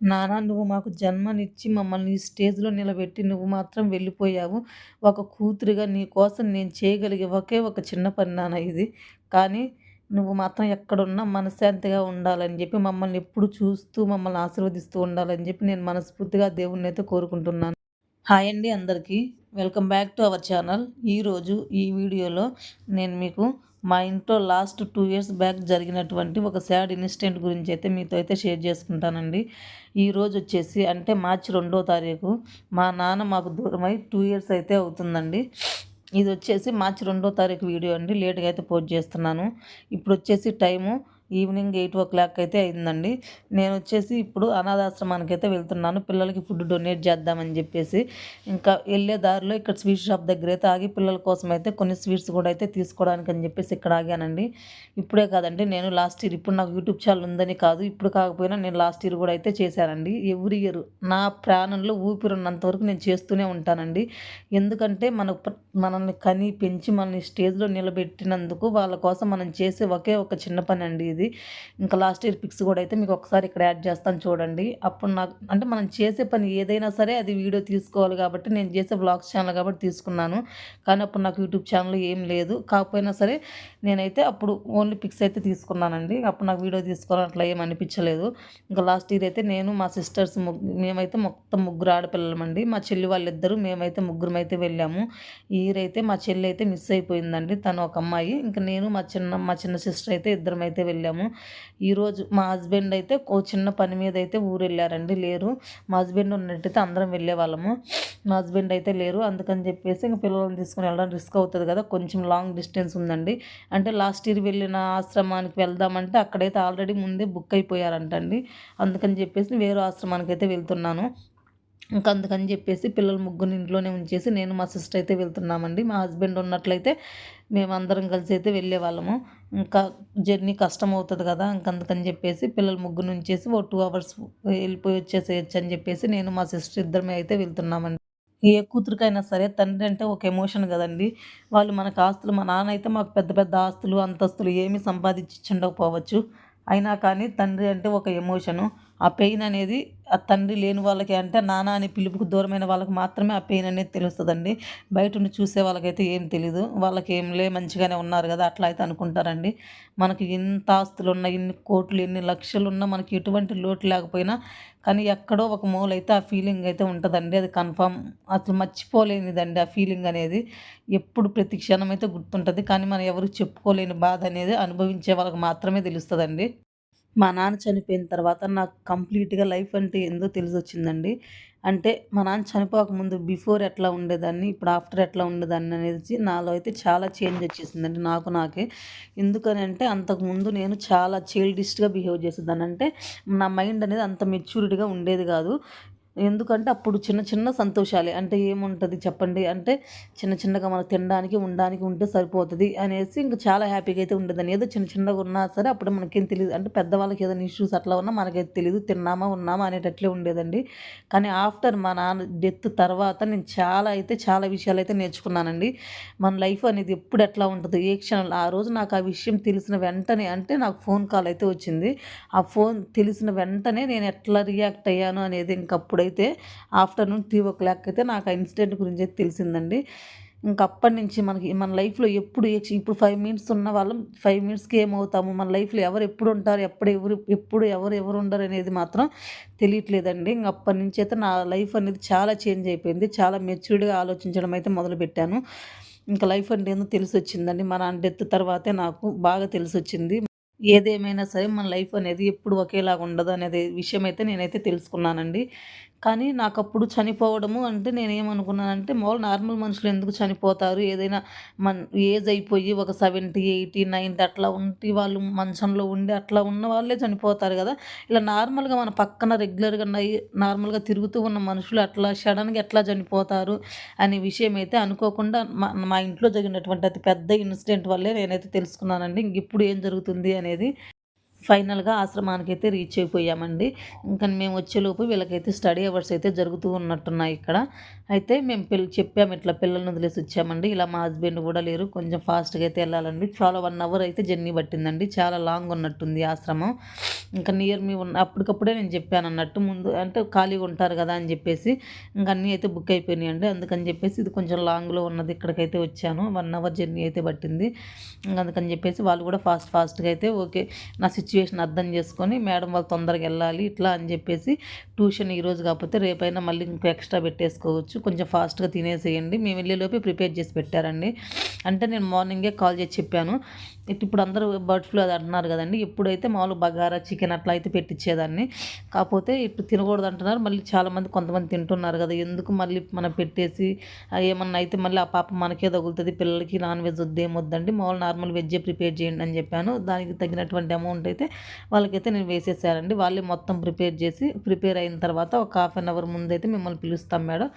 నానా నువ్వు మాకు జన్మనిచ్చి మమ్మల్ని ఈ స్టేజ్‌లో నిలబెట్టి నువ్వు మాత్రం వెళ్ళిపోయావు. ఒక కూతురుగా నీ కోసం నేను చేయగలిగే ఒకే ఒక చిన్న పని నాన్న ఇది. కానీ నువ్వు మాత్రం ఎక్కడున్నా మనశ్శాంతిగా ఉండాలని చెప్పి మమ్మల్ని ఎప్పుడు చూస్తూ మమ్మల్ని ఆశీర్వదిస్తూ ఉండాలని చెప్పి నేను మనస్ఫూర్తిగా దేవుడినైతే కోరుకుంటున్నాను. హాయ్ అండి అందరికీ. Welcome back to our channel. ఈరోజు ఈ వీడియోలో నేను మీకు మా ఇంట్లో లాస్ట్ టూ ఇయర్స్ బ్యాక్ జరిగినటువంటి ఒక సాడ్ ఇన్సిడెంట్ గురించి అయితే మీతో అయితే షేర్ చేసుకుంటానండి. ఈరోజు వచ్చేసి అంటే మార్చి రెండో తారీఖు మా నాన్న మాకు దూరమై టూ ఇయర్స్ అయితే అవుతుందండి. ఇది వచ్చేసి మార్చి రెండో తారీఖు వీడియో అండి. లేట్గా అయితే పోస్ట్ చేస్తున్నాను. ఇప్పుడు వచ్చేసి time evening eight o'clock అయితే అయిందండి. నేను వచ్చేసి ఇప్పుడు అనాథాశ్రమానికి అయితే వెళ్తున్నాను. పిల్లలకి ఫుడ్ డొనేట్ చేద్దామని చెప్పేసి ఇంకా వెళ్ళే దారిలో ఇక్కడ స్వీట్ షాప్ దగ్గర అయితే ఆగి పిల్లల కోసం అయితే కొన్ని స్వీట్స్ కూడా అయితే తీసుకోవడానికి అని చెప్పేసి ఇక్కడ ఆగానండి. ఇప్పుడే కాదండి నేను లాస్ట్ ఇయర్ ఇప్పుడు నాకు యూట్యూబ్ ఛానల్ ఉందని కాదు ఇప్పుడు కాకపోయినా నేను లాస్ట్ ఇయర్ కూడా అయితే చేశానండి. ఎవ్రీ ఇయర్ నా ప్రాణంలో ఊపిరున్నంత వరకు నేను చేస్తూనే ఉంటానండి. ఎందుకంటే మన మనల్ని కని పెంచి మనల్ని స్టేజ్లో నిలబెట్టినందుకు వాళ్ళ కోసం మనం చేసే ఒకే ఒక చిన్న పని అండి ఇది. ఇంకా లాస్ట్ ఇయర్ పిక్స్ కూడా అయితే మీకు ఒకసారి ఇక్కడ యాడ్ చేస్తాను చూడండి. అప్పుడు నాకు అంటే మనం చేసే పని ఏదైనా సరే అది వీడియో తీసుకోవాలి కాబట్టి నేను చేసే బ్లాగ్స్ ఛానల్ కాబట్టి తీసుకున్నాను. కానీ అప్పుడు నాకు యూట్యూబ్ ఛానల్ ఏం లేదు. కాకపోయినా సరే నేనైతే అప్పుడు ఓన్లీ పిక్స్ అయితే తీసుకున్నానండి. అప్పుడు నాకు వీడియో తీసుకోవాలని అట్లా ఏం అనిపించలేదు. ఇంకా లాస్ట్ ఇయర్ అయితే నేను మా సిస్టర్స్ మేమైతే మొత్తం ముగ్గురు ఆడపిల్లలమండి. మా చెల్లి వాళ్ళిద్దరూ మేమైతే ముగ్గురం అయితే వెళ్ళాము. ఇయర్ అయితే మా చెల్లి అయితే మిస్ అయిపోయిందండి. తను ఒక అమ్మాయి. ఇంకా నేను మా చిన్న మా చిన్న సిస్టర్ అయితే ఇద్దరం అయితే వెళ్ళాము. వెళ్ళాము. ఈరోజు మా హస్బెండ్ అయితే ఓ చిన్న పని మీద అయితే ఊరు వెళ్ళారండి లేరు. మా హస్బెండ్ ఉన్నట్టయితే అందరం వెళ్ళే వాళ్ళము మా హస్బెండ్ అయితే లేరు. అందుకని చెప్పేసి ఇంక పిల్లల్ని తీసుకుని వెళ్ళడం రిస్క్ అవుతుంది కదా. కొంచెం లాంగ్ డిస్టెన్స్ ఉందండి. అంటే లాస్ట్ ఇయర్ వెళ్ళిన ఆశ్రమానికి వెళ్దామంటే అక్కడైతే ఆల్రెడీ ముందే బుక్ అయిపోయారంటండి. అందుకని చెప్పేసి వేరే ఆశ్రమానికి అయితే వెళ్తున్నాను. ఇంకా అందుకని చెప్పేసి పిల్లలు ముగ్గురు ఇంట్లోనే ఉంచేసి నేను మా సిస్టర్ అయితే వెళ్తున్నామండి. మా హస్బెండ్ ఉన్నట్లయితే మేమందరం కలిసి అయితే వెళ్ళే వాళ్ళము ఇంకా జర్నీ కష్టం అవుతుంది కదా ఇంక అందుకని చెప్పేసి పిల్లలు ముగ్గురు ఉంచేసి ఓ టూ అవర్స్ వెళ్ళిపోయి వచ్చేసేయచ్చు అని చెప్పేసి నేను మా సిస్టర్ ఇద్దరమే అయితే వెళ్తున్నామండి. ఏ కూతురికైనా సరే తండ్రి అంటే ఒక ఎమోషన్ కదండి. వాళ్ళు మనకు ఆస్తులు మా నాన్న అయితే మాకు పెద్ద పెద్ద ఆస్తులు అంతస్తులు ఏమీ సంపాదించి ఉండకపోవచ్చు అయినా కానీ తండ్రి అంటే ఒక ఎమోషను. ఆ పెయిన్ అనేది ఆ తండ్రి లేని వాళ్ళకి అంటే నాన్న అని పిలుపుకు దూరమైన వాళ్ళకి మాత్రమే ఆ పెయిన్ అనేది తెలుస్తుందండి. బయట ఉండి చూసే వాళ్ళకైతే ఏం తెలీదు. వాళ్ళకి ఏం లే మంచిగానే ఉన్నారు కదా అట్లా అయితే అనుకుంటారండి. మనకి ఎంత ఆస్తులు ఉన్నా ఎన్ని కోట్లు ఎన్ని లక్షలు ఉన్నా మనకి ఎటువంటి లోటు లేకపోయినా కానీ ఎక్కడో ఒక మూలైతే ఆ ఫీలింగ్ అయితే ఉంటుందండి. అది కన్ఫామ్ అసలు మర్చిపోలేనిదండి ఆ ఫీలింగ్ అనేది. ఎప్పుడు ప్రతి క్షణం అయితే గుర్తుంటుంది. కానీ మనం ఎవరికి చెప్పుకోలేని బాధ అనేది అనుభవించే వాళ్ళకి మాత్రమే తెలుస్తుందండి. మా నాన్న చనిపోయిన తర్వాత నాకు కంప్లీట్గా లైఫ్ అంటే ఏందో తెలిసి వచ్చిందండి అంటే మా నాన్న చనిపోకముందు బిఫోర్ ఎట్లా ఉండేదాన్ని ఇప్పుడు ఆఫ్టర్ ఎట్లా ఉండేదాన్ని అనేది నాలో అయితే చాలా చేంజ్ వచ్చేసిందండి నాకు నాకే. ఎందుకని అంటే అంతకుముందు నేను చాలా చైల్డిష్గా బిహేవ్ చేసేదాన్ని. అంటే నా మైండ్ అనేది అంత మెచ్యూరిటీగా ఉండేది కాదు. ఎందుకంటే అప్పుడు చిన్న చిన్న సంతోషాలే. అంటే ఏముంటుంది చెప్పండి? అంటే చిన్న చిన్నగా మనకు తినడానికి ఉండడానికి ఉంటే సరిపోతుంది అనేసి ఇంకా చాలా హ్యాపీగా అయితే ఉండదని ఏదో చిన్న చిన్నగా ఉన్నా సరే అప్పుడు మనకేం తెలియదు అంటే పెద్దవాళ్ళకి ఏదైనా ఇష్యూస్ అట్లా ఉన్నా మనకైతే తెలియదు తిన్నామా ఉన్నామా అనేటట్లే ఉండేదండి. కానీ ఆఫ్టర్ మా నాన్న డెత్ తర్వాత నేను చాలా అయితే చాలా విషయాలు అయితే నేర్చుకున్నానండి. మన లైఫ్ అనేది ఎప్పుడు ఎట్లా ఉంటుంది? ఏ క్షణంలో? ఆ రోజు నాకు ఆ విషయం తెలిసిన వెంటనే అంటే నాకు ఫోన్ కాల్ అయితే వచ్చింది. ఆ ఫోన్ తెలిసిన వెంటనే నేను ఎట్లా రియాక్ట్ అయ్యాను అనేది ఇంకప్పుడు అయితే ఆఫ్టర్నూన్ త్రీ ఓ క్లాక్ అయితే నాకు ఆ ఇన్సిడెంట్ గురించి అయితే తెలిసిందండి. ఇంకా అప్పటి నుంచి మనకి మన లైఫ్లో ఎప్పుడు ఇప్పుడు ఫైవ్ మినిట్స్ ఉన్న వాళ్ళం ఫైవ్ మినిట్స్కి ఏమవుతాము? మన లైఫ్లో ఎవరు ఎప్పుడు ఉంటారు? ఎప్పుడు ఎవరు ఎప్పుడు ఎవరు ఎవరు ఉండరు అనేది మాత్రం తెలియట్లేదండి. ఇంక అప్పటి నుంచి అయితే నా లైఫ్ అనేది చాలా చేంజ్ అయిపోయింది. చాలా మెచ్యూర్డ్గా ఆలోచించడం అయితే మొదలుపెట్టాను. ఇంకా లైఫ్ అంటే ఏందో తెలిసి వచ్చిందండి. మన డెత్ తర్వాతే నాకు బాగా తెలిసి వచ్చింది. ఏదేమైనా సరే మన లైఫ్ అనేది ఎప్పుడు ఒకేలాగా ఉండదు అనేది విషయం అయితే నేనైతే తెలుసుకున్నానండి. కానీ నాకు అప్పుడు చనిపోవడము అంటే నేను ఏమనుకున్నానంటే మామూలు నార్మల్ మనుషులు ఎందుకు చనిపోతారు? ఏదైనా మన్ ఏజ్ అయిపోయి ఒక సెవెంటీ ఎయిటీ నైన్టీ అట్లా ఉంటే వాళ్ళు మంచంలో ఉండి అట్లా ఉన్న వాళ్ళే చనిపోతారు కదా. ఇలా నార్మల్గా మన పక్కన రెగ్యులర్గా నార్మల్గా తిరుగుతూ ఉన్న మనుషులు అట్లా సడన్గా ఎట్లా చనిపోతారు అనే విషయం అయితే అనుకోకుండా మా మా ఇంట్లో జరిగినటువంటి అతి పెద్ద ఇన్సిడెంట్ వల్లే నేనైతే తెలుసుకున్నానండి. ఇంక ఇప్పుడు ఏం జరుగుతుంది అనేది ఫైనల్గా ఆశ్రమానికి అయితే రీచ్ అయిపోయామండి. ఇంకా మేము వచ్చేలోపు వీళ్ళకైతే స్టడీ అవర్స్ అయితే జరుగుతూ ఉన్నట్టున్నాయి ఇక్కడ. అయితే మేము పిల్ల చెప్పాము ఇట్లా పిల్లల్ని వదిలేసి వచ్చామండి. ఇలా మా హస్బెండ్ కూడా లేరు. కొంచెం ఫాస్ట్గా అయితే వెళ్ళాలండి. చాలా వన్ అవర్ అయితే జర్నీ పట్టిందండి. చాలా లాంగ్ ఉన్నట్టుంది ఆశ్రమం. ఇంకా నియర్ మీ ఉన్న అప్పటికప్పుడే నేను చెప్పాను అన్నట్టు ముందు అంటే ఖాళీగా ఉంటారు కదా అని చెప్పేసి ఇంకా అన్నీ అయితే బుక్ అయిపోయినాయి అండి అందుకని చెప్పేసి ఇది కొంచెం లాంగ్లో ఉన్నది ఇక్కడికైతే వచ్చాను. వన్ అవర్ జర్నీ అయితే పట్టింది. ఇంకా అందుకని చెప్పేసి వాళ్ళు కూడా ఫాస్ట్ ఫాస్ట్గా అయితే ఓకే నా సిచ్యువేషన్ అర్థం చేసుకొని మేడం వాళ్ళు తొందరగా వెళ్ళాలి ఇట్లా అని చెప్పేసి ట్యూషన్ ఈరోజు కాకపోతే రేపైనా మళ్ళీ ఇంకా ఎక్స్ట్రా పెట్టేసుకోవచ్చు. కొంచెం ఫాస్ట్గా తినేసేయండి. మేము వెళ్ళేలోపే ప్రిపేర్ చేసి పెట్టారండి. అంటే నేను మార్నింగే కాల్ చేసి చెప్పాను. ఇప్పుడు అందరూ బర్డ్ ఫ్లూ అది అంటున్నారు కదండి. ఎప్పుడైతే మామూలు బగారా చికెన్ అట్లా అయితే పెట్టించేదాన్ని కాకపోతే ఇప్పుడు తినకూడదు అంటున్నారు. మళ్ళీ చాలామంది కొంతమంది తింటున్నారు కదా. ఎందుకు మళ్ళీ మనం పెట్టేసి ఏమన్నా అయితే మళ్ళీ ఆ పాప మనకే తగులుతుంది పిల్లలకి నాన్ వెజ్ వద్దేం వద్దండి మామూలు నార్మల్ వెజ్జే ప్రిపేర్ చేయండి అని చెప్పాను. దానికి తగినటువంటి అమౌంట్ అయితే వాళ్ళకైతే నేను వేసేసానండి. వాళ్ళే మొత్తం ప్రిపేర్ చేసి ప్రిపేర్ అయిన తర్వాత ఒక హాఫ్ అన్ అవర్ ముందైతే మిమ్మల్ని పిలుస్తాం మేడం.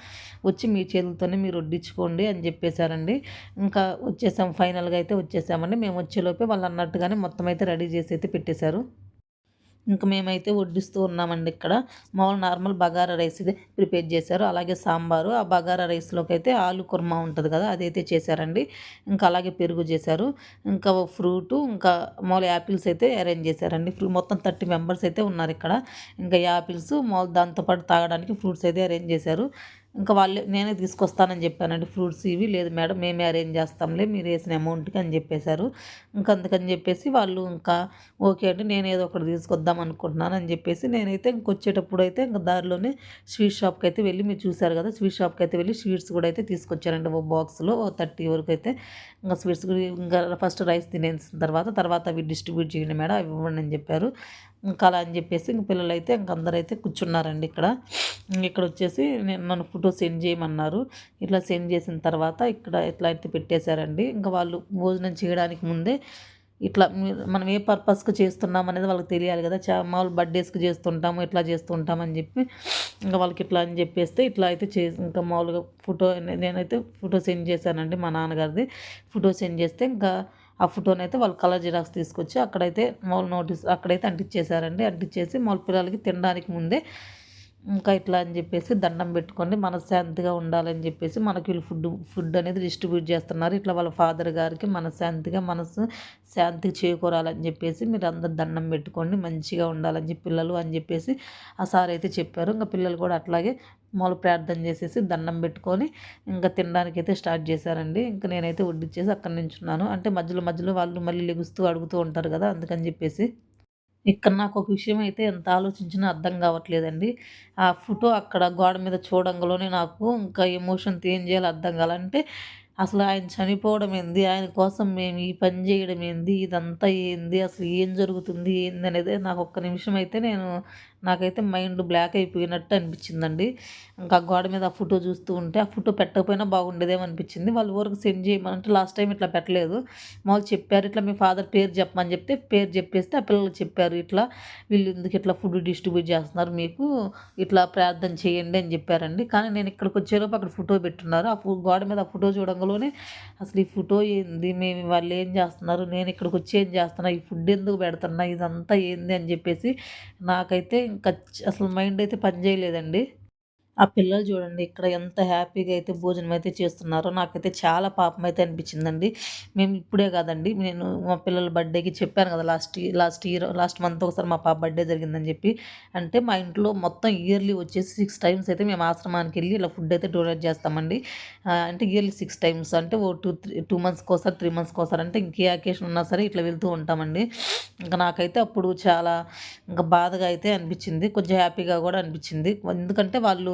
వచ్చి మీ చేతులతోనే మీరు వడ్డించుకోండి అని చెప్పేశారండి ఇంకా వచ్చేసాం ఫైనల్గా అయితే వచ్చేసామండి. మేము వచ్చేలోపే వాళ్ళు అన్నట్టుగానే మొత్తం అయితే రెడీ చేసి అయితే పెట్టేశారు. ఇంకా మేమైతే వడ్డిస్తూ ఉన్నామండి ఇక్కడ. మామూలు నార్మల్ బగారా రైస్ ఇది ప్రిపేర్ చేశారు. అలాగే సాంబారు ఆ బగారా రైస్లోకి అయితే ఆలు కుర్మా ఉంటుంది కదా అదైతే చేశారండి. ఇంకా అలాగే పెరుగు చేశారు. ఇంకా ఫ్రూటు ఇంకా మామూలు యాపిల్స్ అయితే అరేంజ్ చేశారండి. మొత్తం థర్టీ మెంబర్స్ అయితే ఉన్నారు ఇక్కడ. ఇంకా యాపిల్స్ మామూలు దాంతోపాటు తాగడానికి ఫ్రూట్స్ అయితే అరేంజ్ చేశారు. ఇంకా వాళ్ళే నేనే తీసుకొస్తానని చెప్పానండి. ఫ్రూట్స్ ఇవి లేదు మేడం మేమే అరేంజ్ చేస్తాంలే మీరు వేసిన అమౌంట్కి అని చెప్పేశారు. ఇంకా అందుకని చెప్పేసి వాళ్ళు ఇంకా ఓకే అండి నేను ఏదో ఒకటి తీసుకొద్దాం అనుకుంటున్నాను అని చెప్పేసి నేనైతే ఇంకొచ్చేటప్పుడు అయితే ఇంకా దారిలోనే స్వీట్ షాప్కి అయితే వెళ్ళి మీరు చూసారు కదా స్వీట్ షాప్కి అయితే వెళ్ళి స్వీట్స్ కూడా అయితే తీసుకొచ్చారండి. ఒక బాక్స్లో ఓ థర్టీ వరకు అయితే ఇంకా స్వీట్స్ ఇంకా ఫస్ట్ రైస్ తినేసిన తర్వాత తర్వాత అవి డిస్ట్రిబ్యూట్ చేయండి మేడం అవి ఇవ్వండి అని చెప్పారు. ఇంకా అలా అని చెప్పేసి ఇంక పిల్లలు అయితే ఇంక అందరూ అయితే కూర్చున్నారండి ఇక్కడ. ఇక్కడ వచ్చేసి నేను నన్ను ఫోటో సెండ్ చేయమన్నారు. ఇట్లా సెండ్ చేసిన తర్వాత ఇక్కడ ఇట్లా అయితే పెట్టేశారండి. ఇంకా వాళ్ళు భోజనం చేయడానికి ముందే ఇట్లా మనం ఏ పర్పస్కి చేస్తున్నాం అనేది వాళ్ళకి తెలియాలి కదా. చా మామూలు బర్త్డేస్కి చేస్తుంటాము ఇట్లా చేస్తుంటామని చెప్పి ఇంకా వాళ్ళకి ఇట్లా అని చెప్పేస్తే ఇట్లా అయితే చే ఇంకా మామూలుగా ఫోటో నేనైతే ఫోటో సెండ్ చేశానండి మా నాన్నగారిది. ఫోటో సెండ్ చేస్తే ఇంకా ఆ ఫోటోని అయితే వాళ్ళు కలర్ జిరాక్స్ తీసుకొచ్చి అక్కడైతే మామూలు నోటీస్ అక్కడైతే అంటించేశారండి. అంటించేసి మామూలు పిల్లలకి తినడానికి ముందే ఇంకా ఇట్లా అని చెప్పేసి దండం పెట్టుకొని మనశ్శాంతిగా ఉండాలని చెప్పేసి మనకి వీళ్ళు ఫుడ్ ఫుడ్ అనేది డిస్ట్రిబ్యూట్ చేస్తున్నారు. ఇట్లా వాళ్ళ ఫాదర్ గారికి మనశ్శాంతిగా మనసు శాంతి చేకూరాలని చెప్పేసి మీరు అందరు దండం పెట్టుకోండి మంచిగా ఉండాలని చెప్పి పిల్లలు అని చెప్పేసి ఆ సార్ అయితే చెప్పారు. ఇంకా పిల్లలు కూడా అట్లాగే మొదలు ప్రార్థన చేసేసి దండం పెట్టుకొని ఇంకా తినడానికి అయితే స్టార్ట్ చేశారండి. ఇంకా నేనైతే వడ్డిచ్చేసి అక్కడ నుంచున్నాను అంటే మధ్యలో మధ్యలో వాళ్ళు మళ్ళీ లెగుస్తూ అడుగుతూ ఉంటారు కదా అందుకని చెప్పేసి ఇక్కడ నాకు ఒక విషయం అయితే ఎంత ఆలోచించినా అర్థం కావట్లేదండి. ఆ ఫోటో అక్కడ గోడ మీద చూడంగానే నాకు ఇంకా ఎమోషన్ ఏం చేయాలో అర్థం కావాలంటే అసలు ఆయన చనిపోవడం ఏంది? ఆయన కోసం మేము ఈ పని చేయడం ఏంది? ఇదంతా ఏంది? అసలు ఏం జరుగుతుంది? ఏంది? అనేది నాకు ఒక్క నిమిషం అయితే నేను నాకైతే మైండ్ బ్లాక్ అయిపోయినట్టు అనిపించిందండి. ఇంకా గోడ మీద ఆ ఫోటో చూస్తూ ఉంటే ఆ ఫోటో పెట్టకపోయినా బాగుండేదేమో అనిపించింది. వాళ్ళు ఊరికి సెండ్ చేయమంటే లాస్ట్ టైం ఇట్లా పెట్టలేదు. మామూలు చెప్పారు ఇట్లా మీ ఫాదర్ పేరు చెప్పమని చెప్తే పేరు చెప్పేస్తే ఆ పిల్లలు చెప్పారు ఇట్లా వీళ్ళు ఎందుకు ఇట్లా ఫుడ్ డిస్ట్రిబ్యూట్ చేస్తున్నారు మీకు? ఇట్లా ప్రార్థన చేయండి అని చెప్పారండి. కానీ నేను ఇక్కడికి వచ్చేలోపు అక్కడ ఫోటో పెట్టున్నారు. ఆ గోడ మీద ఆ ఫోటో చూడంగానే అసలు ఈ ఫోటో ఏంది? మేము వాళ్ళు ఏం చేస్తున్నారు? నేను ఇక్కడికి వచ్చి ఏం చేస్తున్నా? ఈ ఫుడ్ ఎందుకు పెడుతున్నా? ఇదంతా ఏంది? అని చెప్పేసి నాకైతే ఇంకా అసలు మైండ్ అయితే పనిచేయలేదండి ఆ పిల్లలు చూడండి ఇక్కడ ఎంత హ్యాపీగా అయితే భోజనం అయితే చేస్తున్నారో నాకైతే చాలా పాపం అయితే అనిపించిందండి. మేము ఇప్పుడే కాదండి నేను మా పిల్లల బర్త్డేకి చెప్పాను కదా last last year last month ఒకసారి మా పాప బర్త్డే జరిగిందని చెప్పి. అంటే మా ఇంట్లో మొత్తం ఇయర్లీ వచ్చేసి సిక్స్ టైమ్స్ అయితే మేము ఆశ్రమానికి వెళ్ళి ఇలా ఫుడ్ అయితే డొనేట్ చేస్తామండి. అంటే ఇయర్లీ సిక్స్ టైమ్స్ అంటే ఓ టూ త్రీ టూ మంత్స్కి ఒకసారి త్రీ మంత్స్కి ఒకసారి అంటే ఇంకే అకేషన్ ఉన్నా సరే ఇట్లా వెళ్తూ ఉంటామండి. ఇంకా నాకైతే అప్పుడు చాలా ఇంకా బాధగా అయితే అనిపించింది కొంచెం హ్యాపీగా కూడా అనిపించింది. ఎందుకంటే వాళ్ళు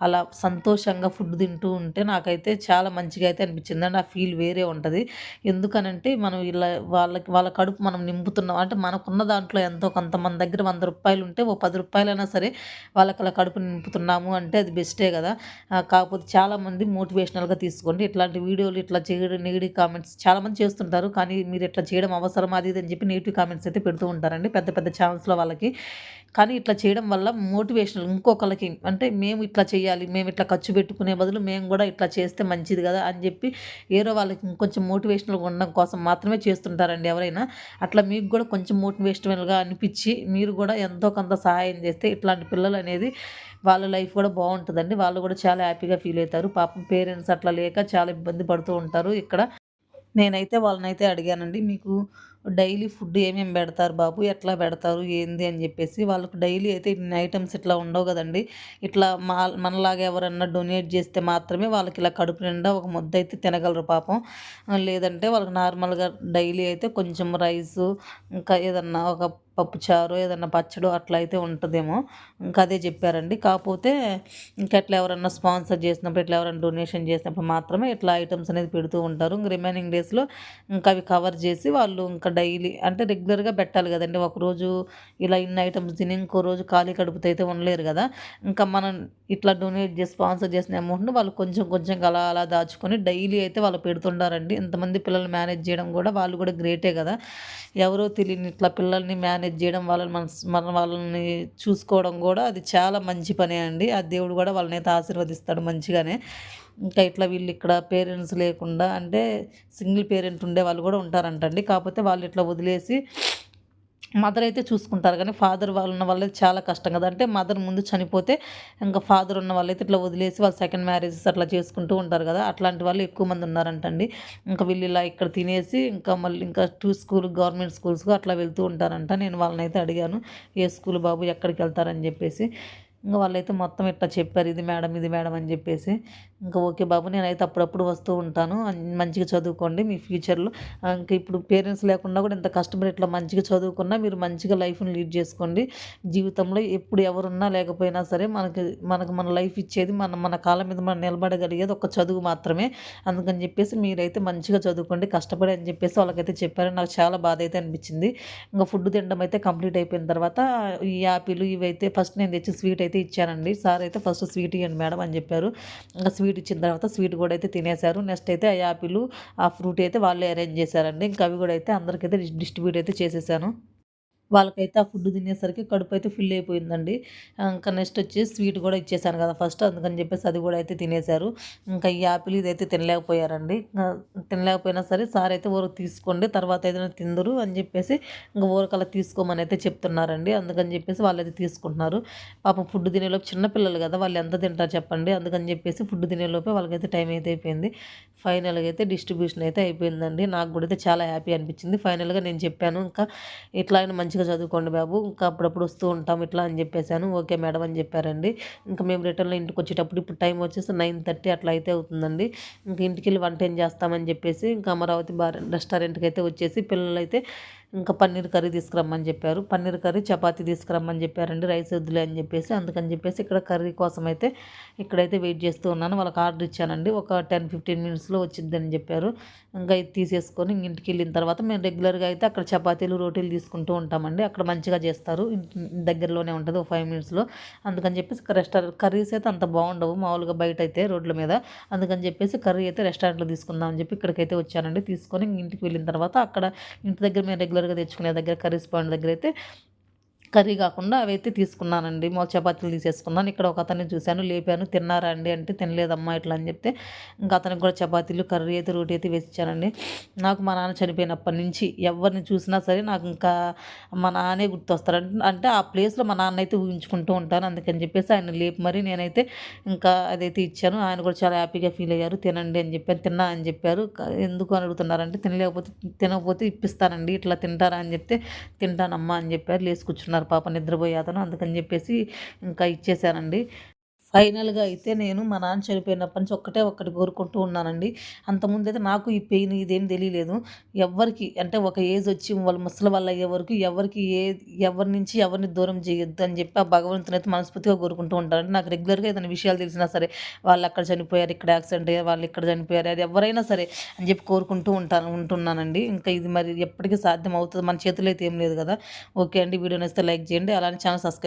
అలా సంతోషంగా ఫుడ్ తింటూ ఉంటే నాకైతే చాలా మంచిగా అయితే అనిపించింది. అండ్ ఆ ఫీల్ వేరే ఉంటుంది. ఎందుకనంటే మనం ఇలా వాళ్ళకి వాళ్ళ కడుపు మనం నింపుతున్నాం. అంటే మనకున్న దాంట్లో ఎంతో కొంతమంది దగ్గర వంద రూపాయలు ఉంటే ఓ పది రూపాయలైనా సరే వాళ్ళకి అలా కడుపు నింపుతున్నాము అంటే అది బెస్టే కదా. కాకపోతే చాలామంది మోటివేషనల్గా తీసుకోండి. ఇట్లాంటి వీడియోలు ఇట్లా చేయడం నెగిటివ్ కామెంట్స్ చాలామంది చేస్తుంటారు. కానీ మీరు ఇట్లా చేయడం అవసరం అది ఇది అని చెప్పి నెగిటివ్ కామెంట్స్ అయితే పెడుతూ ఉంటారండి పెద్ద పెద్ద ఛానల్స్లో వాళ్ళకి. కానీ ఇట్లా చేయడం వల్ల మోటివేషనల్ ఇంకొకరికి అంటే మేము ఇట్లా చేయాలి మేము ఇట్లా ఖర్చు పెట్టుకునే బదులు మేము కూడా ఇట్లా చేస్తే మంచిది కదా అని చెప్పి ఏరో వాళ్ళకి ఇంకొంచెం మోటివేషనల్గా ఉండడం కోసం మాత్రమే చేస్తుంటారండి ఎవరైనా. అట్లా మీకు కూడా కొంచెం మోటివేషనల్గా అనిపించి మీరు కూడా ఎంతో కొంత సహాయం చేస్తే ఇట్లాంటి పిల్లలు అనేది వాళ్ళ లైఫ్ కూడా బాగుంటుందండి. వాళ్ళు కూడా చాలా హ్యాపీగా ఫీల్ అవుతారు. పాపం పేరెంట్స్ అట్లా లేక చాలా ఇబ్బంది పడుతూ ఉంటారు. ఇక్కడ నేనైతే వాళ్ళనైతే అడిగానండి మీకు డైలీ ఫుడ్ ఏమేమి పెడతారు బాబు? ఎట్లా పెడతారు? ఏంది? అని చెప్పేసి వాళ్ళకు డైలీ అయితే ఇన్ని ఐటమ్స్ ఇట్లా ఉండవు కదండి. ఇట్లా మా మనలాగా ఎవరన్నా డొనేట్ చేస్తే మాత్రమే వాళ్ళకి ఇలా కడుపు నిండా ఒక ముద్ద అయితే తినగలరు పాపం. లేదంటే వాళ్ళకి నార్మల్గా డైలీ అయితే కొంచెం రైసు ఇంకా ఏదన్నా ఒక పప్పుచారు ఏదన్నా పచ్చడి అట్లా అయితే ఉంటుందేమో. ఇంకా అదే చెప్పారండి. కాకపోతే ఇంకా ఎట్లా ఎవరన్నా స్పాన్సర్ చేసినప్పుడు ఇట్లా ఎవరైనా డొనేషన్ చేసినప్పుడు మాత్రమే ఇట్లా ఐటమ్స్ అనేది పెడుతూ ఉంటారు. ఇంక రిమైనింగ్ డేస్లో ఇంకా అవి కవర్ చేసి వాళ్ళు ఇంకా డైలీ అంటే రెగ్యులర్గా పెట్టాలి కదండి. ఒకరోజు ఇలా ఇన్ని ఐటమ్స్ తిని ఇంకో రోజు ఖాళీ కడుపుతో అయితే ఉండలేరు కదా. ఇంకా మనం ఇట్లా డొనేట్ చేసి స్పాన్సర్ చేసిన అమౌంట్ని వాళ్ళు కొంచెం కొంచెం అలా అలా దాచుకొని డైలీ అయితే వాళ్ళు పెడుతుంటారండి ఇంతమంది పిల్లల్ని మేనేజ్ చేయడం కూడా వాళ్ళు కూడా గ్రేటే కదా. ఎవరో తెలియని ఇట్లా పిల్లల్ని మేనేజ్ చేయడం వాళ్ళని మన మన వాళ్ళని చూసుకోవడం కూడా అది చాలా మంచి పనే అండి. ఆ దేవుడు కూడా వాళ్ళని అయితే ఆశీర్వదిస్తాడు మంచిగానే. ఇంకా ఇట్లా వీళ్ళు ఇక్కడ పేరెంట్స్ లేకుండా అంటే సింగిల్ పేరెంట్ ఉండే వాళ్ళు కూడా ఉంటారంటండి. కాకపోతే వాళ్ళు ఇట్లా వదిలేసి మదర్ అయితే చూసుకుంటారు. కానీ ఫాదర్ వాళ్ళు ఉన్న వాళ్ళైతే చాలా కష్టం కదా. అంటే మదర్ ముందు చనిపోతే ఇంకా ఫాదర్ ఉన్న వాళ్ళైతే ఇట్లా వదిలేసి వాళ్ళు సెకండ్ మ్యారేజెస్ అట్లా చేసుకుంటూ ఉంటారు కదా. అట్లాంటి వాళ్ళు ఎక్కువ మంది ఉన్నారంటండి. ఇంకా వీళ్ళు ఇలా ఇక్కడ తినేసి ఇంకా మళ్ళీ ఇంకా టూ స్కూల్ గవర్నమెంట్ స్కూల్స్కు అట్లా వెళ్తూ ఉంటారంట. నేను వాళ్ళని అయితే అడిగాను ఏ స్కూల్ బాబు ఎక్కడికి వెళ్తారని చెప్పేసి. ఇంకా వాళ్ళైతే మొత్తం ఇట్లా చెప్పారు ఇది మేడం ఇది మేడం అని చెప్పేసి. ఇంకా ఓకే బాబు నేనైతే అప్పుడప్పుడు వస్తూ ఉంటాను. మంచిగా చదువుకోండి మీ ఫ్యూచర్లో. ఇంకా ఇప్పుడు పేరెంట్స్ లేకుండా కూడా ఇంత కష్టపడి ఇట్లా మంచిగా చదువుకున్నా మీరు మంచిగా లైఫ్ని లీడ్ చేసుకోండి. జీవితంలో ఎప్పుడు ఎవరున్నా లేకపోయినా సరే మనకి మనకు మన లైఫ్ ఇచ్చేది మన మన కాళ్ళ మీద మనం నిలబడగలిగేది ఒక చదువు మాత్రమే. అందుకని చెప్పేసి మీరైతే మంచిగా చదువుకోండి కష్టపడి అని చెప్పేసి వాళ్ళకైతే చెప్పారు. నాకు చాలా బాధ అయితే అనిపించింది. ఇంకా ఫుడ్ తినడం అయితే కంప్లీట్ అయిపోయిన తర్వాత ఈ యాపిల్ ఇవైతే ఫస్ట్ నేను తెచ్చి స్వీట్ అయితే ఇచ్చానండి. సార్ అయితే ఫస్ట్ స్వీట్ ఇవ్వండి మేడం అని చెప్పారు. ఇంకా స్వీట్ స్వీట్ ఇచ్చిన తర్వాత స్వీట్ కూడా అయితే తినేశారు. నెక్స్ట్ అయితే ఆ యాపిల్ ఆ ఫ్రూట్ అయితే వాళ్ళే అరేంజ్ చేశారండి. ఇంకా అవి కూడా అయితే అందరికైతే డిస్ట్రిబ్యూట్ అయితే చేసేసాను. వాళ్ళకైతే ఆ ఫుడ్ తినేసరికి కడుపు అయితే ఫిల్ అయిపోయిందండి. ఇంకా నెక్స్ట్ వచ్చి స్వీట్ కూడా ఇచ్చేసాను కదా ఫస్ట్ అందుకని చెప్పేసి అది కూడా అయితే తినేశారు. ఇంకా ఈ యాపిల్ ఇదైతే తినలేకపోయారండి. తినలేకపోయినా సరే సార్ అయితే ఊరు తీసుకోండి తర్వాత ఏదైనా తిందరు అని చెప్పేసి ఇంకా ఊరకలా తీసుకోమని అయితే చెప్తున్నారండి. అందుకని చెప్పేసి వాళ్ళు అయితే తీసుకుంటున్నారు. పాపం ఫుడ్ తినేలోపు చిన్నపిల్లలు కదా వాళ్ళు ఎంత తింటారు చెప్పండి. అందుకని చెప్పేసి ఫుడ్ తినేలోపే వాళ్ళకైతే టైం అయితే అయిపోయింది. ఫైనల్గా అయితే డిస్ట్రిబ్యూషన్ అయితే అయిపోయిందండి. నాకు కూడా అయితే చాలా హ్యాపీ అనిపించింది. ఫైనల్గా నేను చెప్పాను ఇంకా ఇట్లా మంచి మంచిగా చదువుకోండి బాబు. ఇంకా అప్పుడప్పుడు వస్తూ ఉంటాం ఇట్లా అని చెప్పేశాను. ఓకే మేడం అని చెప్పారండి. ఇంకా మేము రిటర్న్లో ఇంటికి వచ్చేటప్పుడు ఇప్పుడు టైం వచ్చేసి నైన్ థర్టీ అట్లా అయితే అవుతుందండి. ఇంక ఇంటికి వెళ్ళి వంట ఏం చేస్తామని చెప్పేసి ఇంకా అమరావతి బార్ రెస్టారెంట్కి అయితే వచ్చేసి పిల్లలు అయితే ఇంకా పన్నీర్ కర్రీ తీసుకురమ్మని చెప్పారు. పన్నీర్ కర్రీ చపాతీ తీసుకురమ్మని చెప్పారండి. రైస్ వద్దులే అని చెప్పేసి అందుకని చెప్పేసి ఇక్కడ కర్రీ కోసం అయితే ఇక్కడైతే వెయిట్ చేస్తూ ఉన్నాను. వాళ్ళకి ఆర్డర్ ఇచ్చానండి. ఒక టెన్ ఫిఫ్టీన్ మినిట్స్లో వచ్చిందని చెప్పారు. ఇంకా ఇది తీసేసుకొని ఇంటికి వెళ్ళిన తర్వాత మేము రెగ్యులర్గా అయితే అక్కడ చపాతీలు రోటీలు తీసుకుంటూ ఉంటామండి. అక్కడ మంచిగా చేస్తారు. దగ్గరలోనే ఉంటుంది ఒక ఫైవ్ మినిట్స్లో. అందుకని చెప్పేసి రెస్టారెంట్ కర్రీస్ అయితే అంత బాగుండవు. మామూలుగా బయట అయితే రోడ్ల మీద. అందుకని చెప్పేసి కర్రీ అయితే రెస్టారెంట్లో తీసుకుందామని చెప్పి ఇక్కడికైతే వచ్చానండి. తీసుకొని ఇంటికి వెళ్ళిన తర్వాత అక్కడ ఇంటి దగ్గర మేము రెగ్యులర్ రెగ్యులర్గా తెచ్చుకునే దగ్గర కర్రీస్ పాయింట్ దగ్గర అయితే కర్రీ కాకుండా అవైతే తీసుకున్నానండి. మా చపాతీలు తీసేసుకున్నాను. ఇక్కడ ఒక అతన్ని చూశాను. లేపాను. తిన్నారా అండి? అంటే తినలేదమ్మా ఇట్లా అని చెప్తే ఇంకా అతనికి కూడా చపాతీలు కర్రీ అయితే రోటీ అయితే వేసిచ్చానండి. నాకు మా నాన్న చనిపోయినప్పటి నుంచి ఎవరిని చూసినా సరే నాకు ఇంకా మా నాన్నే గుర్తొస్తారు. అంటే ఆ ప్లేస్లో మా నాన్న అయితే ఊహించుకుంటూ ఉంటాను. అందుకని చెప్పేసి ఆయన లేపు మరి నేనైతే ఇంకా అదైతే ఇచ్చాను. ఆయన కూడా చాలా హ్యాపీగా ఫీల్ అయ్యారు. తినండి అని చెప్పాను. తిన్నా అని చెప్పారు. ఎందుకు అని అడుగుతున్నారంటే తినలేకపోతే తినకపోతే ఇప్పిస్తానండి. ఇట్లా తింటారా అని చెప్తే తింటానమ్మా అని చెప్పారు. లేచి కూర్చున్నారు. ఉన్నారు పాప నిద్రపోయే అతను. అందుకని చెప్పేసి ఇంకా ఇచ్చేసానండి ఫైనల్గా అయితే నేను మా నాన్న చనిపోయినప్పటి నుంచి ఒక్కటే ఒక్కటి కోరుకుంటూ ఉన్నానండి. అంతకుముందు అయితే నాకు ఈ పెయిన్ ఇదేం తెలియలేదు. ఎవరికి అంటే ఒక ఏజ్ వచ్చి వాళ్ళ ముసలి వాళ్ళ అయ్యే వరకు ఎవరికి ఏ ఎవరి నుంచి ఎవరిని దూరం చేయొద్దు అని చెప్పి ఆ భగవంతుని అయితే మనస్ఫూర్తిగా కోరుకుంటూ ఉంటాను నాకు రెగ్యులర్గా ఏదైనా విషయాలు తెలిసినా సరే వాళ్ళు అక్కడ చనిపోయారు ఇక్కడ యాక్సిడెంట్ అయ్యారు వాళ్ళు ఇక్కడ చనిపోయారు అది ఎవరైనా సరే అని చెప్పి కోరుకుంటూ ఉంటాను ఉంటున్నానండి. ఇంకా ఇది మరి ఎప్పటికీ సాధ్యం అవుతుంది మన చేతులు అయితే ఏం లేదు కదా. ఓకే అండి. వీడియో నచ్చితే లైక్ చేయండి. అలానే ఛానల్ సబ్స్క్రైబ్